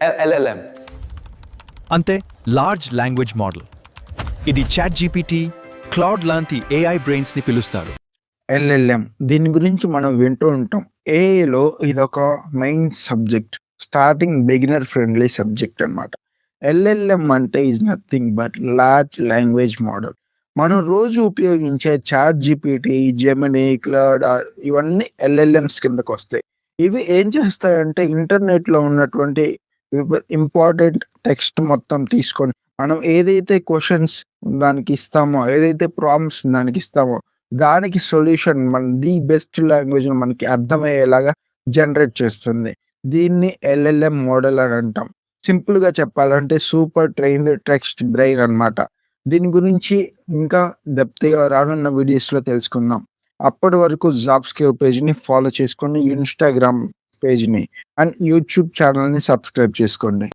LLM. అంతే large language model ఇది chat GPT Claude లాంటి ఏఐ బ్రెయిన్స్ని పిలుస్తారు. ఎల్ఎల్ఎం దీని గురించి మనం వింటూ ఉంటాం. ఏఐలో ఇదొక main subject starting beginner friendly subject అన్నమాట. ఎల్ఎల్ఎం అంటే is nothing but large language model మనం రోజు ఉపయోగించే చాట్ జీపీటీ జెమినీ క్లౌడ్ ఇవన్నీ ఎల్ఎల్ఎంస్ కిందకు వస్తాయి ఇవి ఏం చేస్తాయంటే ఇంటర్నెట్లో ఉన్నటువంటి ఇంపార్టెంట్ టెక్స్ట్ మొత్తం తీసుకొని మనం ఏదైతే క్వశ్చన్స్ దానికి ఇస్తామో ఏదైతే ప్రాబ్లమ్స్ దానికి ఇస్తామో దానికి సొల్యూషన్ మన ది బెస్ట్ లాంగ్వేజ్ మనకి అర్థమయ్యేలాగా జనరేట్ చేస్తుంది. దీన్ని ఎల్ఎల్ఎం మోడల్ అని అంటాం. సింపుల్గా చెప్పాలంటే సూపర్ ట్రైన్డ్ టెక్స్ట్ బ్రెయిన్ అన్నమాట. దీని గురించి ఇంకా దెప్తిగా రానున్న వీడియోస్లో తెలుసుకుందాం. అప్పటి వరకు జాబ్స్ కేవ్ ఫాలో చేసుకొని ఇన్స్టాగ్రామ్ పేజ్ని. అండ్ యూట్యూబ్ ఛానల్ని సబ్స్క్రైబ్ చేసుకోండి.